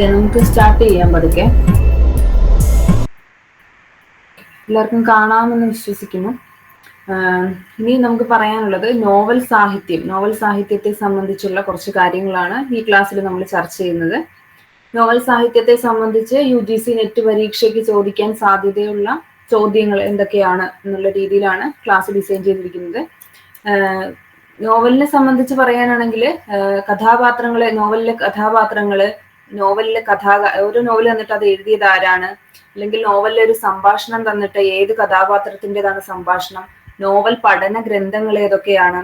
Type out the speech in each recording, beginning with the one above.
Okay നമുക്ക് start ചെയ്യാൻ പതുക്കെ. എല്ലാവർക്കും കാണാമെന്ന് വിശ്വസിക്കുന്നു. ഇനി നമുക്ക് പറയാനുള്ളത് നോവൽ സാഹിത്യം. നോവൽ സാഹിത്യത്തെ സംബന്ധിച്ചുള്ള കുറച്ച് കാര്യങ്ങളാണ് ഈ ക്ലാസ്സിൽ നമ്മൾ ചർച്ച ചെയ്യുന്നത്. നോവൽ സാഹിത്യത്തെ സംബന്ധിച്ച് യു ജി സി നെറ്റ് പരീക്ഷയ്ക്ക് ചോദിക്കാൻ സാധ്യതയുള്ള ചോദ്യങ്ങൾ എന്തൊക്കെയാണ് എന്നുള്ള രീതിയിലാണ് ക്ലാസ് ഡിസൈൻ ചെയ്തിരിക്കുന്നത്. നോവലിനെ സംബന്ധിച്ച് പറയാനാണെങ്കിൽ കഥാപാത്രങ്ങളെ നോവലിലെ കഥാപാത്രങ്ങൾ നോവലിലെ കഥാ ഒരു നോവൽ തന്നിട്ട് അത് എഴുതിയത് ആരാണ്? അല്ലെങ്കിൽ നോവലിലെ ഒരു സംഭാഷണം തന്നിട്ട് ഏത് കഥാപാത്രത്തിന്റെതാണ് സംഭാഷണം? നോവൽ പഠന ഗ്രന്ഥങ്ങൾ ഏതൊക്കെയാണ്?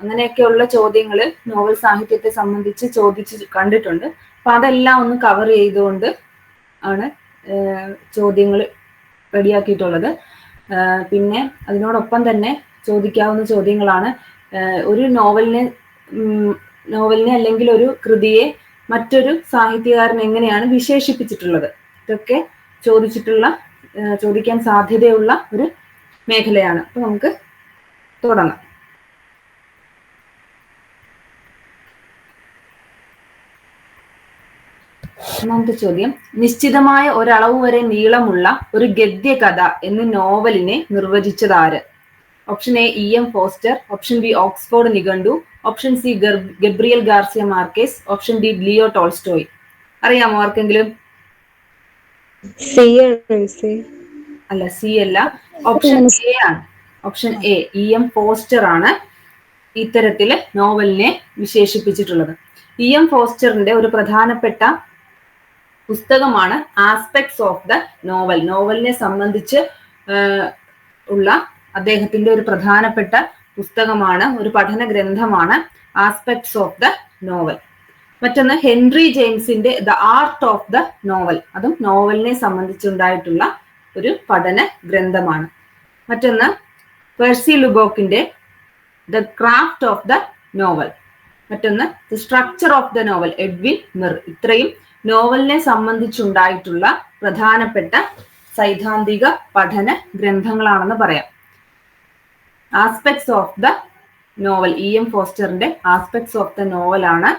അങ്ങനെയൊക്കെയുള്ള ചോദ്യങ്ങൾ നോവൽ സാഹിത്യത്തെ സംബന്ധിച്ച് ചോദിച്ച് കണ്ടിട്ടുണ്ട്. അപ്പൊ അതെല്ലാം ഒന്ന് കവർ ചെയ്തുകൊണ്ട് ആണ് ചോദ്യങ്ങൾ റെഡിയാക്കിയിട്ടുള്ളത്. പിന്നെ അതിനോടൊപ്പം തന്നെ ചോദിക്കാവുന്ന ചോദ്യങ്ങളാണ്. ഒരു നോവലിനെ നോവലിനെ അല്ലെങ്കിൽ ഒരു കൃതിയെ മറ്റൊരു സാഹിത്യകാരൻ എങ്ങനെയാണ് വിശേഷിപ്പിച്ചിട്ടുള്ളത്? ഇതൊക്കെ ചോദിച്ചിട്ടുള്ള ചോദിക്കാൻ സാധ്യതയുള്ള ഒരു മേഖലയാണ്. അപ്പൊ നമുക്ക് തുടങ്ങാം. ഒന്നാമത്തെ ചോദ്യം. നിശ്ചിതമായ ഒരളവ് വരെ നീളമുള്ള ഒരു ഗദ്യകഥ എന്ന് നോവലിനെ നിർവചിച്ചതാര് option A E M Forster option B Oxford നിഘണ്ടു option C Gabriel Garcia Marquez option D Leo Tolstoy അറിയാമോ ആർക്കെങ്കിലും? അല്ല സി അല്ല. ഓപ്ഷൻ എ ആണ്. Option A E M Forster ആണ് ഇത്തരത്തിൽ നോവലിനെ വിശേഷിപ്പിച്ചിട്ടുള്ളത്. ഇ എം ഫോസ്റ്ററിന്റെ ഒരു പ്രധാനപ്പെട്ട പുസ്തകമാണ് ആസ്പെക്ട്സ് ഓഫ് ദ നോവൽ നോവലിനെ സംബന്ധിച്ച് ഉള്ള അദ്ദേഹത്തിന്റെ ഒരു പ്രധാനപ്പെട്ട പുസ്തകമാണ് ഒരു പഠന ഗ്രന്ഥമാണ് ആസ്പെക്ട്സ് ഓഫ് ദ നോവൽ മറ്റൊന്ന് Henry ജെയിംസിന്റെ the art of the novel അതും നോവലിനെ സംബന്ധിച്ചുണ്ടായിട്ടുള്ള ഒരു പഠന ഗ്രന്ഥമാണ്. മറ്റൊന്ന് Percy ലുബോക്കിന്റെ the craft of the novel മറ്റൊന്ന് the structure of the novel Edwin Muir ഇത്രയും നോവലിനെ സംബന്ധിച്ചുണ്ടായിട്ടുള്ള പ്രധാനപ്പെട്ട സൈദ്ധാന്തിക പഠന ഗ്രന്ഥങ്ങളാണെന്ന് പറയാം. Aspects of the novel E M ഫോസ്റ്ററിന്റെ aspects of the നോവലാണ്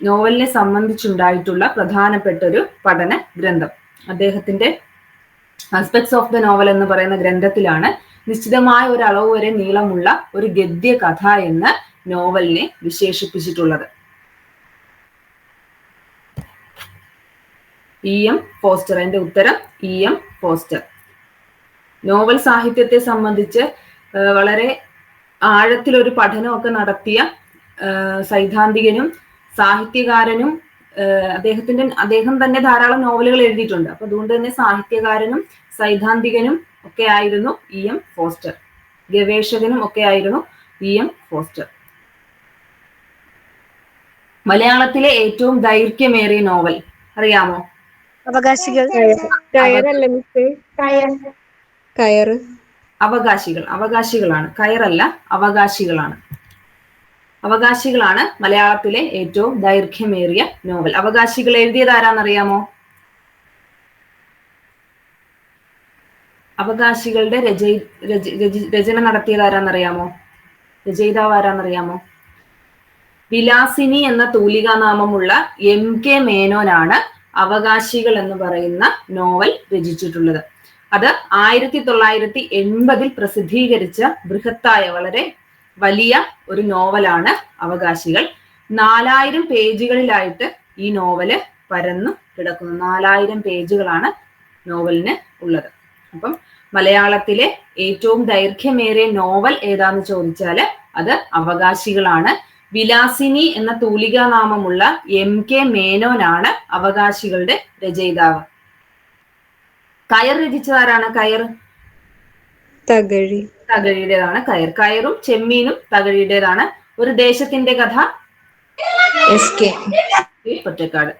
നോവലിനെ സംബന്ധിച്ചുണ്ടായിട്ടുള്ള പ്രധാനപ്പെട്ട ഒരു പഠന ഗ്രന്ഥം. അദ്ദേഹത്തിന്റെ ആസ്പെക്ട്സ് ഓഫ് ദ നോവൽ എന്ന് പറയുന്ന ഗ്രന്ഥത്തിലാണ് നിശ്ചിതമായ ഒരു അളവ് വരെ നീളമുള്ള ഒരു ഗദ്യ കഥ എന്ന് നോവലിനെ വിശേഷിപ്പിച്ചിട്ടുള്ളത്. ഇ എം ഫോസ്റ്റർ എന്റെ ഉത്തരം ഇ എം ഫോസ്റ്റർ നോവൽ സാഹിത്യത്തെ സംബന്ധിച്ച് വളരെ ആഴത്തിലൊരു പഠനമൊക്കെ നടത്തിയ സൈദ്ധാന്തികനും സാഹിത്യകാരനും അദ്ദേഹത്തിന്റെ അദ്ദേഹം തന്നെ ധാരാളം നോവലുകൾ എഴുതിയിട്ടുണ്ട്. അപ്പൊ അതുകൊണ്ട് തന്നെ സാഹിത്യകാരനും സൈദ്ധാന്തികനും ഒക്കെ ആയിരുന്നു ഇ എം ഫോസ്റ്റർ. ഗവേഷകനും ഒക്കെ ആയിരുന്നു ഇ എം ഫോസ്റ്റർ. മലയാളത്തിലെ ഏറ്റവും ദൈർഘ്യമേറിയ നോവൽ. അറിയാമോ? അവകാശികൾ. കയർ. അവകാശികൾ അവകാശികളാണ്. കയറല്ല അവകാശികളാണ്. അവകാശികളാണ് മലയാളത്തിലെ ഏറ്റവും ദൈർഘ്യമേറിയ നോവൽ. അവകാശികൾ എഴുതിയത് ആരാന്നറിയാമോ? അവകാശികളുടെ രചയി രച- രചി- രചന നടത്തിയത് ആരാന്നറിയാമോ? രചയിതാവ് ആരാന്നറിയാമോ? വിലാസിനി എന്ന തൂലികാനാമമുള്ള എം കെ മേനോനാണ് അവകാശികൾ എന്ന് പറയുന്ന നോവൽ രചിച്ചിട്ടുള്ളത്. അത് ആയിരത്തി തൊള്ളായിരത്തി എൺപതിൽ പ്രസിദ്ധീകരിച്ച ബൃഹത്തായ വളരെ വലിയ ഒരു നോവലാണ് അവകാശികൾ. നാലായിരം പേജുകളിലായിട്ട് ഈ നോവൽ പരന്നു കിടക്കുന്നു. നാലായിരം പേജുകളാണ് നോവലിന് ഉള്ളത്. അപ്പം മലയാളത്തിലെ ഏറ്റവും ദൈർഘ്യമേറിയ നോവൽ ഏതാന്ന് ചോദിച്ചാൽ അത് അവകാശികളാണ്. വിലാസിനി എന്ന തൂലികാനാമമുള്ള എം കെ മേനോനാണ് അവകാശികളുടെ രചയിതാവ്. കയർ രചിച്ചതാരാണ് കയർ? തകഴി. തകഴിയുടേതാണ്. കയർ കയറും ചെമ്മീനും തകഴിയുടേതാണ്. ഒരു ദേശത്തിന്റെ കഥ. S K. പൊറ്റക്കാട്.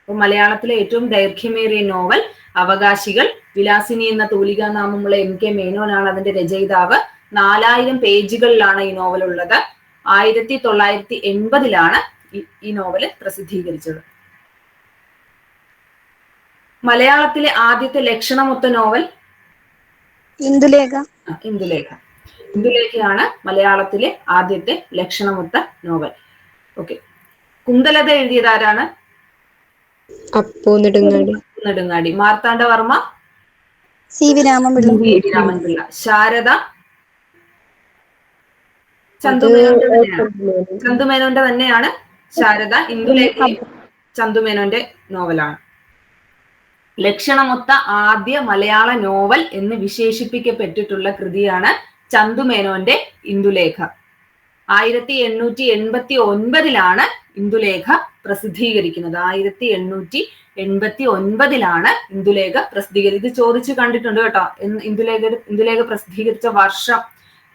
അപ്പൊ മലയാളത്തിലെ ഏറ്റവും ദൈർഘ്യമേറിയ നോവൽ അവകാശികൾ വിലാസിനി എന്ന തൂലികാനാമമുള്ള എം കെ മേനോനാണ് അതിന്റെ രചയിതാവ്. നാലായിരം പേജുകളിലാണ് ഈ നോവൽ ഉള്ളത് ആയിരത്തി തൊള്ളായിരത്തി എൺപതിലാണ് ഈ- ഈ നോവൽ പ്രസിദ്ധീകരിച്ചത്. മലയാളത്തിലെ ആദ്യത്തെ ലക്ഷണമൊത്ത നോവൽ? ഇന്ദുലേഖ. ഇന്ദുലേഖ. ഇന്ദുലേഖയാണ് മലയാളത്തിലെ ആദ്യത്തെ ലക്ഷണമൊത്ത നോവൽ. ഓക്കെ. കുന്തലത എഴുതിയത് ആരാണ്? Appu Nedungadi. Nedungadi. Marthandavarma C V Raman Pillai V Raman Pillai. Sarada? ചന്തുമേനോന്റെ തന്നെയാണ്. ചന്തുമേനോന്റെ തന്നെയാണ് ശാരദ. ഇന്ദുലേഖ ചന്തുമേനോന്റെ നോവലാണ്. ലക്ഷണമൊത്ത ആദ്യ മലയാള നോവൽ എന്ന് വിശേഷിപ്പിക്കപ്പെട്ടിട്ടുള്ള കൃതിയാണ് ചന്തുമേനോന്റെ ഇന്ദുലേഖ. ആയിരത്തി എണ്ണൂറ്റി എൺപത്തി ഒൻപതിലാണ് ഇന്ദുലേഖ പ്രസിദ്ധീകരിക്കുന്നത്. ആയിരത്തി എണ്ണൂറ്റി എൺപത്തി ഒൻപതിലാണ് ഇന്ദുലേഖ പ്രസിദ്ധീകരിച്ചത് ഇത് ചോദിച്ചു കണ്ടിട്ടുണ്ട് കേട്ടോ. ഇന്ദുലേഖ ഇന്ദുലേഖ പ്രസിദ്ധീകരിച്ച വർഷം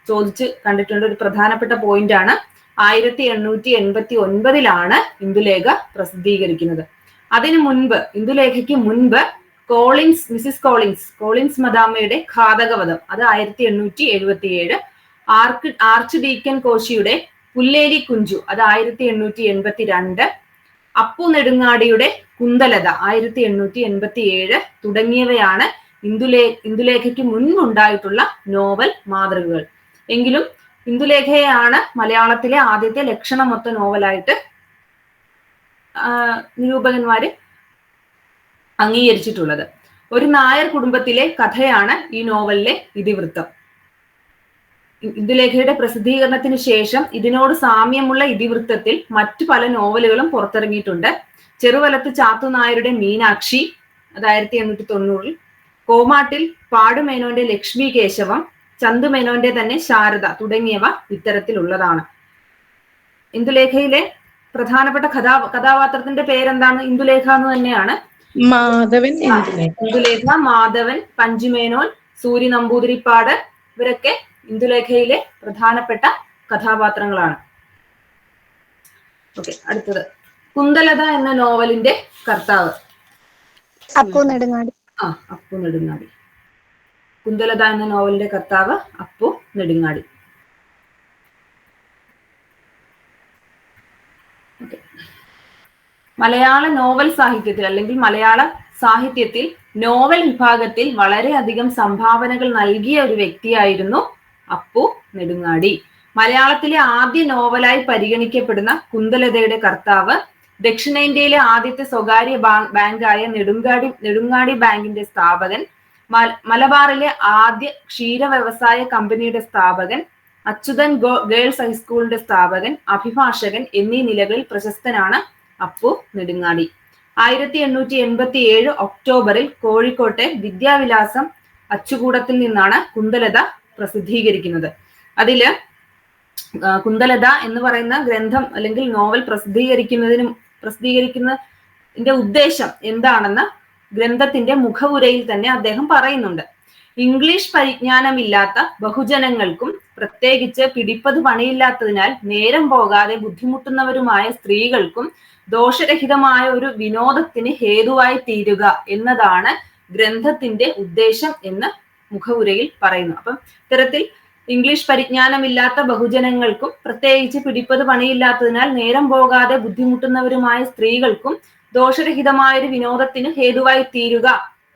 ചോദിച്ച് കണ്ടിട്ടുണ്ട്. ഒരു പ്രധാനപ്പെട്ട പോയിന്റ് ആണ്. ആയിരത്തി എണ്ണൂറ്റി എൺപത്തി ഒൻപതിലാണ് ഇന്ദുലേഖ പ്രസിദ്ധീകരിക്കുന്നത്. അതിനു മുൻപ് ഇന്ദുലേഖയ്ക്ക് മുൻപ് കോളിൻസ് മിസിസ് കോളിൻസ് കോളിൻസ് മദാമയുടെ ഘാതകവധം അത് ആയിരത്തി എണ്ണൂറ്റി എഴുപത്തി ഏഴ് ആർക്ക് ആർച്ച് ഡീക്കൻ കോശിയുടെ പുല്ലേരി കുഞ്ചു അത് ആയിരത്തി എണ്ണൂറ്റി എൺപത്തി രണ്ട് അപ്പു നെടുങ്ങാടിയുടെ കുന്തലത ആയിരത്തി എണ്ണൂറ്റി എൺപത്തി ഏഴ് തുടങ്ങിയവയാണ് ഇന്ദുലേ ഇന്ദുലേഖയ്ക്ക് മുൻപുണ്ടായിട്ടുള്ള നോവൽ മാതൃകകൾ. എങ്കിലും ഇന്ദുലേഖയാണ് മലയാളത്തിലെ ആദ്യത്തെ ലക്ഷണമൊത്ത നോവലായിട്ട് നിരൂപകന്മാര് അംഗീകരിച്ചിട്ടുള്ളത്. ഒരു നായർ കുടുംബത്തിലെ കഥയാണ് ഈ നോവലിലെ ഇതിവൃത്തം. ഇന്ദുലേഖയുടെ പ്രസിദ്ധീകരണത്തിന് ശേഷം ഇതിനോട് സാമ്യമുള്ള ഇതിവൃത്തത്തിൽ മറ്റു പല നോവലുകളും പുറത്തിറങ്ങിയിട്ടുണ്ട്. ചെറുവലത്ത് ചാത്തു നായരുടെ മീനാക്ഷി ആയിരത്തി എണ്ണൂറ്റി തൊണ്ണൂറിൽ. കോമാട്ടിൽ പാടുമേനോന്റെ ലക്ഷ്മി കേശവം ചന്തുമേനോന്റെ തന്നെ ശാരദ തുടങ്ങിയവ ഇത്തരത്തിലുള്ളതാണ്. ഇന്ദുലേഖയിലെ പ്രധാനപ്പെട്ട കഥാ കഥാപാത്രത്തിന്റെ പേരെന്താണ്? ഇന്ദുലേഖ എന്ന് തന്നെയാണ്. മാധവൻ ഇന്ദുലേഖ മാധവൻ പഞ്ചുമേനോൻ സൂര്യ നമ്പൂതിരിപ്പാട് ഇവരൊക്കെ ഇന്ദുലേഖയിലെ പ്രധാനപ്പെട്ട കഥാപാത്രങ്ങളാണ്. ഓക്കെ അടുത്തത്. കുന്തലത എന്ന നോവലിന്റെ കർത്താവ്. അപ്പു നെടുങ്ങാടി. ആ അപ്പു നെടുങ്ങാടി. കുന്തലത എന്ന നോവലിന്റെ കർത്താവ് അപ്പു നെടുങ്ങാടി. മലയാള നോവൽ സാഹിത്യത്തിൽ അല്ലെങ്കിൽ മലയാള സാഹിത്യത്തിൽ നോവൽ വിഭാഗത്തിൽ വളരെയധികം സംഭാവനകൾ നൽകിയ ഒരു വ്യക്തിയായിരുന്നു അപ്പു നെടുങ്ങാടി. മലയാളത്തിലെ ആദ്യ നോവലായി പരിഗണിക്കപ്പെടുന്ന കുന്തലതയുടെ കർത്താവ് ദക്ഷിണേന്ത്യയിലെ ആദ്യത്തെ സ്വകാര്യ ബാങ്കായ നെടുങ്കാടി നെടുങ്ങാടി ബാങ്കിന്റെ സ്ഥാപകൻ മലബാറിലെ ആദ്യ ക്ഷീര വ്യവസായ കമ്പനിയുടെ സ്ഥാപകൻ അച്യുതൻ ഗേൾസ് ഹൈസ്കൂളിന്റെ സ്ഥാപകൻ അഭിഭാഷകൻ എന്നീ നിലകളിൽ പ്രശസ്തനാണ് അപ്പു നെടുങ്ങാടി. ആയിരത്തി എണ്ണൂറ്റി എൺപത്തി ഏഴ് ഒക്ടോബറിൽ കോഴിക്കോട്ടെ വിദ്യാവിലാസം അച്ചുകൂടത്തിൽ നിന്നാണ് കുന്തലത പ്രസിദ്ധീകരിക്കുന്നത്. അതിൽ കുന്തലത എന്ന് പറയുന്ന ഗ്രന്ഥം അല്ലെങ്കിൽ നോവൽ പ്രസിദ്ധീകരിക്കുന്നതിനും പ്രസിദ്ധീകരിക്കുന്നതിന്റെ ഉദ്ദേശം എന്താണെന്ന് ഗ്രന്ഥത്തിന്റെ മുഖവുരയിൽ തന്നെ അദ്ദേഹം പറയുന്നുണ്ട്. ഇംഗ്ലീഷ് പരിജ്ഞാനമില്ലാത്ത ബഹുജനങ്ങൾക്കും പ്രത്യേകിച്ച് പിടിപ്പത് പണിയില്ലാത്തതിനാൽ നേരം പോകാതെ ബുദ്ധിമുട്ടുന്നവരുമായ സ്ത്രീകൾക്കും ദോഷരഹിതമായ ഒരു വിനോദത്തിന് ഹേതുവായി തീരുക എന്നതാണ് ഗ്രന്ഥത്തിന്റെ ഉദ്ദേശം എന്ന് മുഖവുരയിൽ പറയുന്നു. അപ്പം ഇത്തരത്തിൽ ഇംഗ്ലീഷ് പരിജ്ഞാനമില്ലാത്ത ബഹുജനങ്ങൾക്കും പ്രത്യേകിച്ച് പിടിപ്പത് പണിയില്ലാത്തതിനാൽ നേരം പോകാതെ ബുദ്ധിമുട്ടുന്നവരുമായ സ്ത്രീകൾക്കും ദോഷരഹിതമായ ഒരു വിനോദത്തിന് ഹേതുവായി തീരുക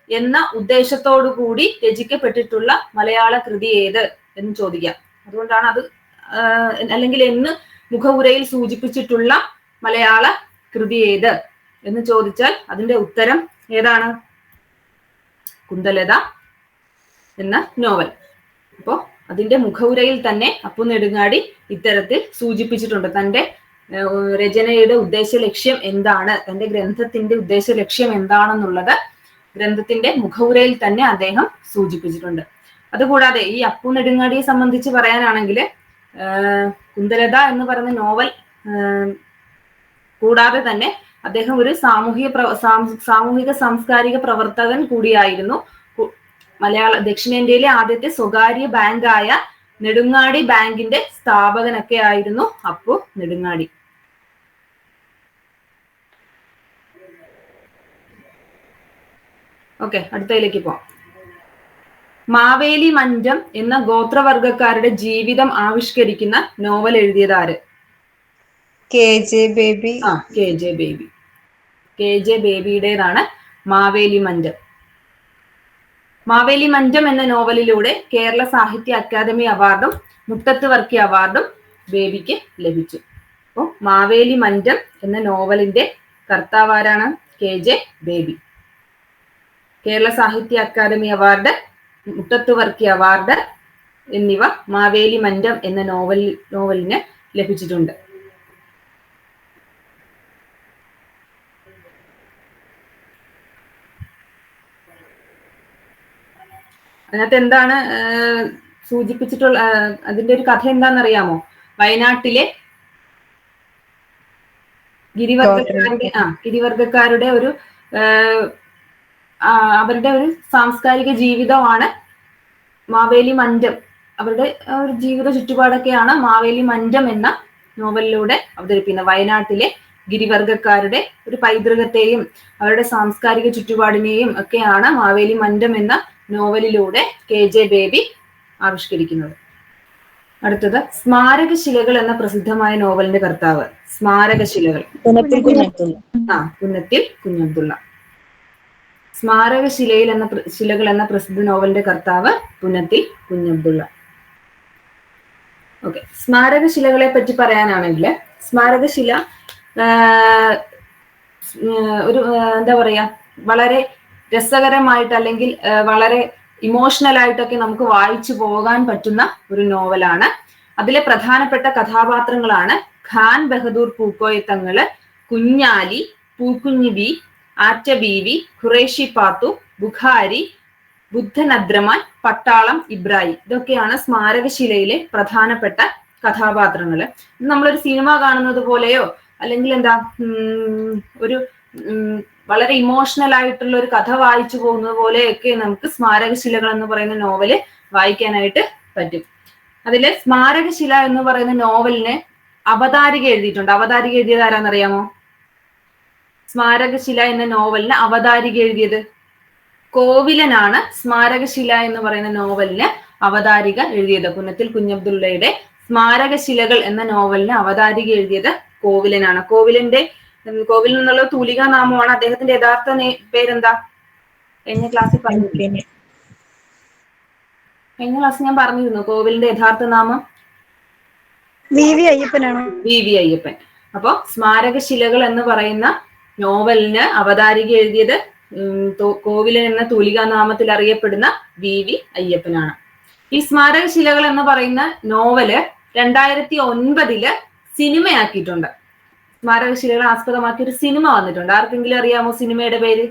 എന്ന ഉദ്ദേശത്തോടു കൂടി രചിക്കപ്പെട്ടിട്ടുള്ള മലയാള കൃതി ഏത് എന്ന് ചോദിക്കാം. അതുകൊണ്ടാണ് അത് അല്ലെങ്കിൽ എന്ന് മുഖവുരയിൽ സൂചിപ്പിച്ചിട്ടുള്ള മലയാള കൃതി ഏത് എന്ന് ചോദിച്ചാൽ അതിന്റെ ഉത്തരം ഏതാണ്? കുന്തലത എന്ന നോവൽ. അപ്പോ അതിന്റെ മുഖവുരയിൽ തന്നെ അപ്പു നെടുങ്ങാടി ഇത്തരത്തിൽ സൂചിപ്പിച്ചിട്ടുണ്ട്. തന്റെ രചനയുടെ ഉദ്ദേശ ലക്ഷ്യം എന്താണ്? തന്റെ ഗ്രന്ഥത്തിന്റെ ഉദ്ദേശ ലക്ഷ്യം എന്താണെന്നുള്ളത് ഗ്രന്ഥത്തിന്റെ മുഖവുരയിൽ തന്നെ അദ്ദേഹം സൂചിപ്പിച്ചിട്ടുണ്ട്. അതുകൂടാതെ ഈ അപ്പു നെടുങ്ങാടിയെ സംബന്ധിച്ച് പറയാനാണെങ്കിൽ കുന്തലത എന്ന് പറയുന്ന നോവൽ കൂടാതെ തന്നെ അദ്ദേഹം ഒരു സാമൂഹിക സാമൂഹിക സാംസ്കാരിക പ്രവർത്തകൻ കൂടിയായിരുന്നു. മലയാള ദക്ഷിണേന്ത്യയിലെ ആദ്യത്തെ സ്വകാര്യ ബാങ്കായ നെടുങ്ങാടി ബാങ്കിന്റെ സ്ഥാപകനൊക്കെ ആയിരുന്നു അപ്പു നെടുങ്ങാടി. ഓക്കെ അടുത്തതിലേക്ക് പോവാം. മാവേലി മഞ്ചം എന്ന ഗോത്രവർഗക്കാരുടെ ജീവിതം ആവിഷ്കരിക്കുന്ന നോവൽ എഴുതിയത് ആര്? കെ ബേബി ആ K J Baby K J ബേബിയുടേതാണ് Maveli Mancham Maveli Mancham എന്ന നോവലിലൂടെ കേരള സാഹിത്യ അക്കാദമി അവാർഡും മുട്ടത്ത് വർക്കി അവാർഡും ബേബിക്ക് ലഭിച്ചു. അപ്പോൾ മാവേലി മഞ്ചം എന്ന നോവലിന്റെ കർത്താവ് ആരാണ്? K J Baby Kerala Sahitya Akademi award Muttathu Varkey award എന്നിവ മാവേലി മഞ്ചം എന്ന നോവൽ നോവലിന് ലഭിച്ചിട്ടുണ്ട്. അതിനകത്ത് എന്താണ് സൂചിപ്പിച്ചിട്ടുള്ള അതിന്റെ ഒരു കഥ എന്താണെന്നറിയാമോ? വയനാട്ടിലെ ഗിരിവർഗക്കാരുടെ ആ ഗിരിവർഗക്കാരുടെ ഒരു അവരുടെ ഒരു സാംസ്കാരിക ജീവിതമാണ് മാവേലി മന്റം. അവരുടെ ഒരു ജീവിത ചുറ്റുപാടൊക്കെയാണ് മാവേലി മന്റം എന്ന നോവലിലൂടെ അവതരിപ്പിക്കുന്നത്. വയനാട്ടിലെ ഗിരിവർഗക്കാരുടെ ഒരു പൈതൃകത്തെയും അവരുടെ സാംസ്കാരിക ചുറ്റുപാടിനെയും ഒക്കെയാണ് മാവേലി മന്റം എന്ന നോവലിലൂടെ കെ ജെ ബേബി ആവിഷ്കരിക്കുന്നത്. അടുത്തത് സ്മാരകശിലകൾ എന്ന പ്രസിദ്ധമായ നോവലിന്റെ കർത്താവ്. സ്മാരകശിലകൾ. ആ പുന്നത്തിൽ കുഞ്ഞബ്ദുള്ള സ്മാരകശിലയിൽ എന്ന ശിലകൾ എന്ന പ്രസിദ്ധ നോവലിന്റെ കർത്താവ് പുന്നത്തിൽ കുഞ്ഞബ്ദുള്ള ഓക്കെ സ്മാരകശിലകളെ പറ്റി പറയാനാണെങ്കിൽ സ്മാരകശില ഒരു എന്താ പറയാ വളരെ രസകരമായിട്ട് അല്ലെങ്കിൽ വളരെ ഇമോഷണൽ ആയിട്ടൊക്കെ നമുക്ക് വായിച്ചു പോകാൻ പറ്റുന്ന ഒരു നോവലാണ്. അതിലെ പ്രധാനപ്പെട്ട കഥാപാത്രങ്ങളാണ് ഖാൻ ബഹദൂർ പൂക്കോയത്തങ്ങൾ കുഞ്ഞാലി പൂക്കുഞ്ഞി ബി ആറ്റ ബീവി ഖുറേഷി പാത്തു ബുഖാരി ബുദ്ധൻ അദ്രമാൻ പട്ടാളം ഇബ്രാഹിം. ഇതൊക്കെയാണ് സ്മാരകശിലയിലെ പ്രധാനപ്പെട്ട കഥാപാത്രങ്ങൾ നമ്മളൊരു സിനിമ കാണുന്നത് പോലെയോ അല്ലെങ്കിൽ എന്താ ഒരു വളരെ ഇമോഷണൽ ആയിട്ടുള്ള ഒരു കഥ വായിച്ചു പോകുന്നത് പോലെയൊക്കെ നമുക്ക് സ്മാരകശിലകൾ എന്ന് പറയുന്ന നോവൽ വായിക്കാനായിട്ട് പറ്റും. അതിലെ സ്മാരകശില എന്ന് പറയുന്ന നോവലിന് അവതാരിക എഴുതിയിട്ടുണ്ട്. അവതാരിക എഴുതിയത് ആരാന്നറിയാമോ? സ്മാരകശില എന്ന നോവലിന് അവതാരിക എഴുതിയത്. കോവിലനാണ് സ്മാരകശില എന്ന് പറയുന്ന നോവലിന് അവതാരിക എഴുതിയത്. പുന്നത്തിൽ കുഞ്ഞബ്ദുള്ളയുടെ സ്മാരകശിലകൾ എന്ന നോവലിന് അവതാരിക എഴുതിയത് കോവിലനാണ്. കോവിലന്റെ ഉം, നിന്നുള്ള തൂലിക നാമമാണ് അദ്ദേഹത്തിന്റെ യഥാർത്ഥ പേരെന്താ? കഴിഞ്ഞ ക്ലാസ്സിൽ പറഞ്ഞു. കഴിഞ്ഞ ക്ലാസ്സിൽ ഞാൻ പറഞ്ഞിരുന്നു കോവിലിന്റെ യഥാർത്ഥ നാമം. V V അയ്യപ്പനാണ്. V V Ayyappan. അപ്പോ സ്മാരകശിലകൾ എന്ന് പറയുന്ന നോവലിന് അവതാരിക എഴുതിയത് കോവിലൻ എന്ന തൂലിക നാമത്തിൽ അറിയപ്പെടുന്ന വി വി അയ്യപ്പനാണ്. ഈ സ്മാരകശിലകൾ എന്ന് പറയുന്ന നോവൽ രണ്ടായിരത്തി ഒൻപതിൽ സിനിമയാക്കിയിട്ടുണ്ട്. സ്മാരകശിലകളെ ആസ്പദമാക്കി ഒരു സിനിമ വന്നിട്ടുണ്ട്. ആർക്കെങ്കിലും അറിയാമോ സിനിമയുടെ പേര്?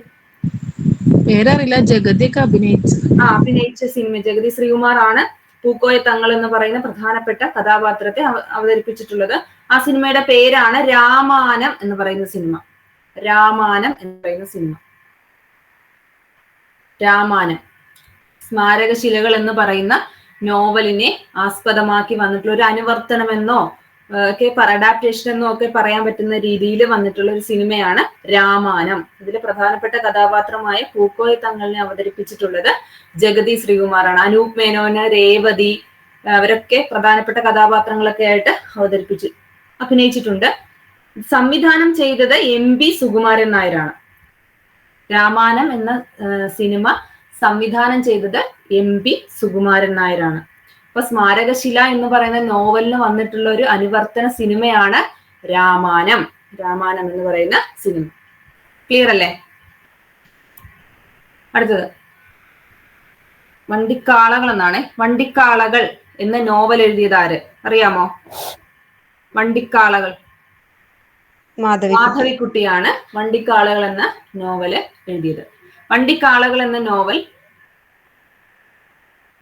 പേരറിയില്ല. ജഗതിയൊക്കെ അഭിനയിച്ച. ആ അഭിനയിച്ച സിനിമ. ജഗതി ശ്രീകുമാർ ആണ് പൂക്കോയ തങ്ങൾ എന്ന് പറയുന്ന പ്രധാനപ്പെട്ട കഥാപാത്രത്തെ അവ- അവതരിപ്പിച്ചിട്ടുള്ളത്. ആ സിനിമയുടെ പേരാണ് രാമാനം എന്ന് പറയുന്ന സിനിമ. രാമാനം എന്ന് പറയുന്ന സിനിമ. രാമാനം. സ്മാരകശിലകൾ എന്ന് പറയുന്ന നോവലിനെ ആസ്പദമാക്കി വന്നിട്ടുള്ള ഒരു അനുവർത്തനമെന്നോ ഒക്കെ അഡാപ്റ്റേഷൻ എന്നൊക്കെ പറയാൻ പറ്റുന്ന രീതിയിൽ വന്നിട്ടുള്ള ഒരു സിനിമയാണ് രാമാനം ഇതിലെ പ്രധാനപ്പെട്ട കഥാപാത്രമായ പൂക്കോയ തങ്ങളിനെ അവതരിപ്പിച്ചിട്ടുള്ളത് ജഗതി ശ്രീകുമാറാണ്. അനൂപ് മേനോന് രേവതി അവരൊക്കെ പ്രധാനപ്പെട്ട കഥാപാത്രങ്ങളൊക്കെ ആയിട്ട് അവതരിപ്പിച്ച് അഭിനയിച്ചിട്ടുണ്ട്. സംവിധാനം ചെയ്തത് എം ബി സുകുമാരൻ നായരാണ്. രാമാനം എന്ന സിനിമ സംവിധാനം ചെയ്തത് എം ബി സുകുമാരൻ നായരാണ്. അപ്പൊ സ്മാരകശില എന്ന് പറയുന്ന നോവലിന് വന്നിട്ടുള്ള ഒരു അനുവർത്തന സിനിമയാണ് രാമാനം രാമാനം എന്ന് പറയുന്ന സിനിമ. ക്ലിയർ അല്ലേ? അടുത്തത്. വണ്ടിക്കാളകൾ എന്നാണ്. വണ്ടിക്കാളകൾ എന്ന നോവൽ എഴുതിയത് ആര്? അറിയാമോ? വണ്ടിക്കാളകൾ. മാധവി മാധവിക്കുട്ടിയാണ് വണ്ടിക്കാളകൾ എന്ന നോവൽ എഴുതിയത്. വണ്ടിക്കാളകൾ എന്ന നോവൽ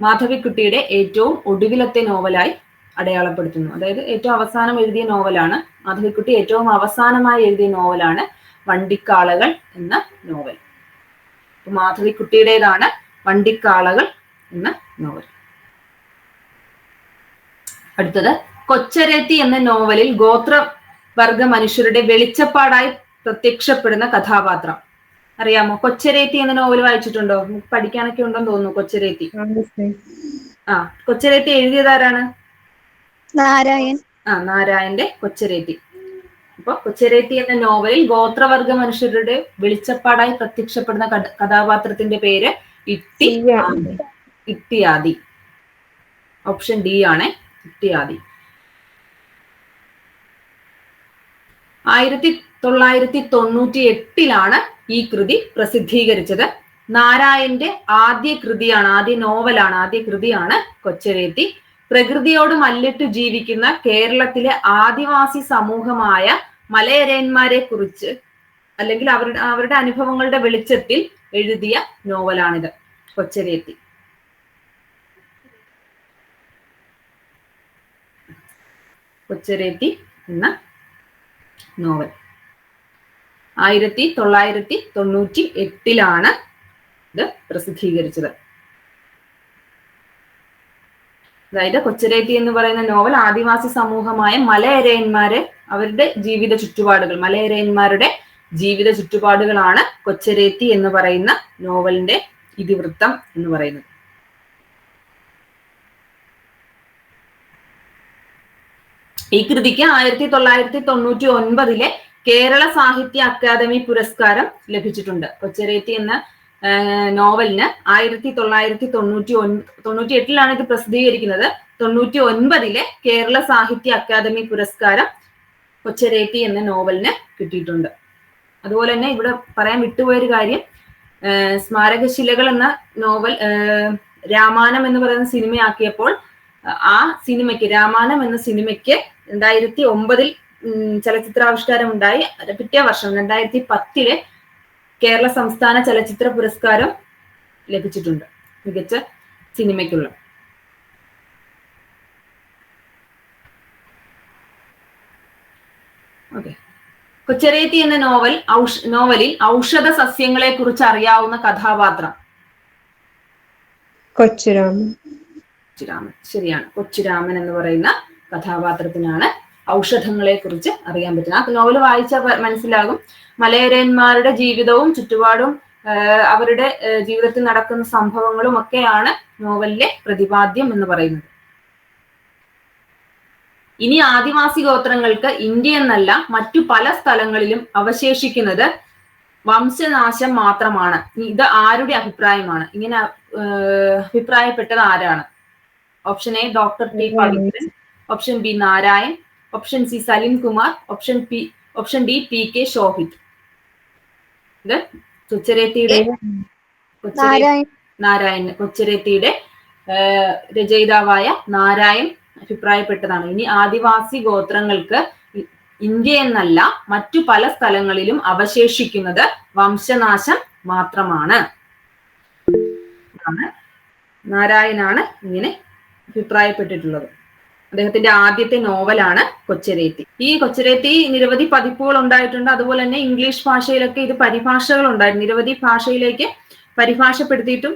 മാധവിക്കുട്ടിയുടെ ഏറ്റവും ഒടുവിലത്തെ നോവലായി അടയാളപ്പെടുത്തുന്നു. അതായത് ഏറ്റവും അവസാനം എഴുതിയ നോവലാണ് മാധവിക്കുട്ടി ഏറ്റവും അവസാനമായി എഴുതിയ നോവലാണ് വണ്ടിക്കാളകൾ എന്ന നോവൽ. മാധവിക്കുട്ടിയുടേതാണ് വണ്ടിക്കാളകൾ എന്ന നോവൽ. അടുത്തത് കൊച്ചരത്തി എന്ന നോവലിൽ ഗോത്രവർഗ മനുഷ്യരുടെ വെളിച്ചപ്പാടായി പ്രത്യക്ഷപ്പെടുന്ന കഥാപാത്രം. അറിയാമോ? കൊച്ചരേത്തി എന്ന നോവൽ വായിച്ചിട്ടുണ്ടോ? പഠിക്കാനൊക്കെ ഉണ്ടെന്ന് തോന്നുന്നു കൊച്ചരേത്തി ആ കൊച്ചരേത്തി എഴുതിയതാരാണ് നാരായൺ. ആ നാരായന്റെ കൊച്ചരേത്തി അപ്പൊ കൊച്ചരേത്തി എന്ന നോവലിൽ ഗോത്രവർഗ മനുഷ്യരുടെ വെളിച്ചപ്പാടായി പ്രത്യക്ഷപ്പെടുന്ന കഥാപാത്രത്തിന്റെ പേര് ഇട്ടി ആദി. ഇട്ടിയാദി ഓപ്ഷൻ ഡി ആണ് ഇട്ടിയാദി ആയിരത്തി തൊള്ളായിരത്തി തൊണ്ണൂറ്റി എട്ടിലാണ് ഈ കൃതി പ്രസിദ്ധീകരിച്ചത്. നാരായന്റെ ആദ്യ കൃതിയാണ് ആദ്യ നോവലാണ് ആദ്യ കൃതിയാണ് കൊച്ചരേത്തി പ്രകൃതിയോട് മല്ലിട്ട് ജീവിക്കുന്ന കേരളത്തിലെ ആദിവാസി സമൂഹമായ മലയരയന്മാരെ കുറിച്ച് അല്ലെങ്കിൽ അവരുടെ അവരുടെ അനുഭവങ്ങളുടെ വെളിച്ചത്തിൽ എഴുതിയ നോവലാണിത് കൊച്ചരേത്തി കൊച്ചരേത്തി എന്ന നോവൽ. ആയിരത്തി തൊള്ളായിരത്തി തൊണ്ണൂറ്റി എട്ടിലാണ് ഇത് പ്രസിദ്ധീകരിച്ചത്. അതായത് കൊച്ചരേത്തി എന്ന് പറയുന്ന നോവൽ ആദിവാസി സമൂഹമായ മലയരയന്മാരെ അവരുടെ ജീവിത ചുറ്റുപാടുകൾ മലയരയന്മാരുടെ ജീവിത ചുറ്റുപാടുകളാണ് കൊച്ചരേത്തി എന്ന് പറയുന്ന നോവലിന്റെ ഇതിവൃത്തം എന്ന് പറയുന്നത്. ഈ കൃതിക്ക് ആയിരത്തി തൊള്ളായിരത്തി തൊണ്ണൂറ്റി ഒൻപതിലെ കേരള സാഹിത്യ അക്കാദമി പുരസ്കാരം ലഭിച്ചിട്ടുണ്ട്. കൊച്ചരേത്തി എന്ന നോവലിന് ആയിരത്തി തൊള്ളായിരത്തി തൊണ്ണൂറ്റി ഒൻ തൊണ്ണൂറ്റി എട്ടിലാണ് ഇത് പ്രസിദ്ധീകരിക്കുന്നത്. തൊണ്ണൂറ്റി ഒൻപതിലെ കേരള സാഹിത്യ അക്കാദമി പുരസ്കാരം കൊച്ചരേത്തി എന്ന നോവലിന് കിട്ടിയിട്ടുണ്ട്. അതുപോലെ തന്നെ ഇവിടെ പറയാൻ വിട്ടുപോയൊരു കാര്യം സ്മാരകശിലകൾ എന്ന നോവൽ രാമാനം എന്ന് പറയുന്ന സിനിമയാക്കിയപ്പോൾ ആ സിനിമയ്ക്ക് രാമായണം എന്ന സിനിമയ്ക്ക് രണ്ടായിരത്തി ഒമ്പതിൽ ചലച്ചിത്രാവിഷ്കാരം ഉണ്ടായി. പിറ്റേ വർഷം രണ്ടായിരത്തി പത്തിൽ കേരള സംസ്ഥാന ചലച്ചിത്ര പുരസ്കാരം ലഭിച്ചിട്ടുണ്ട്. മികച്ച സിനിമയ്ക്കുള്ള. ഓക്കെ. കൊച്ചരേത്തി എന്ന നോവൽ ഔഷ നോവലിൽ ഔഷധ സസ്യങ്ങളെ കുറിച്ച് അറിയാവുന്ന കഥാപാത്രം. കൊച്ചുരാമൻ. കൊച്ചുരാമൻ. ശരിയാണ്. കൊച്ചുരാമൻ എന്ന് പറയുന്ന കഥാപാത്രത്തിനാണ് ഔഷധങ്ങളെ കുറിച്ച് അറിയാൻ പറ്റും. ആ നോവൽ വായിച്ചാൽ മനസ്സിലാകും. മലയരന്മാരുടെ ജീവിതവും ചുറ്റുപാടും അവരുടെ ജീവിതത്തിൽ നടക്കുന്ന സംഭവങ്ങളും ഒക്കെയാണ് നോവലിലെ പ്രതിപാദ്യം എന്ന് പറയുന്നത്. ഇനി ആദിവാസി ഗോത്രങ്ങൾക്ക് ഇന്ത്യ എന്നല്ല മറ്റു പല സ്ഥലങ്ങളിലും അവശേഷിക്കുന്നത് വംശനാശം മാത്രമാണ്. ഇത് ആരുടെ അഭിപ്രായമാണ്? ഇങ്ങനെ അഭിപ്രായപ്പെട്ടത് ആരാണ്? Option A doctor T option B Narayan. Option C Salim Kumar option P option D P K Shohit കൊച്ചരേത്തിയുടെ കൊച്ചരേ നാരായൺ. കൊച്ചരേത്തിയുടെ രചയിതാവായ നാരായൺ അഭിപ്രായപ്പെട്ടതാണ്. ഇനി ആദിവാസി ഗോത്രങ്ങൾക്ക് ഇന്ത്യ എന്നല്ല മറ്റു പല സ്ഥലങ്ങളിലും അവശേഷിക്കുന്നത് വംശനാശം മാത്രമാണ്. നാരായണാണ് ഇങ്ങനെ അഭിപ്രായപ്പെട്ടിട്ടുള്ളത്. അദ്ദേഹത്തിന്റെ ആദ്യത്തെ നോവലാണ് കൊച്ചരേത്തി. ഈ കൊച്ചരേത്തി നിരവധി പതിപ്പുകൾ ഉണ്ടായിട്ടുണ്ട്. അതുപോലെ തന്നെ ഇംഗ്ലീഷ് ഭാഷയിലൊക്കെ ഇത് പരിഭാഷകൾ ഉണ്ടായിരുന്നു. നിരവധി ഭാഷയിലേക്ക് പരിഭാഷപ്പെടുത്തിയിട്ടും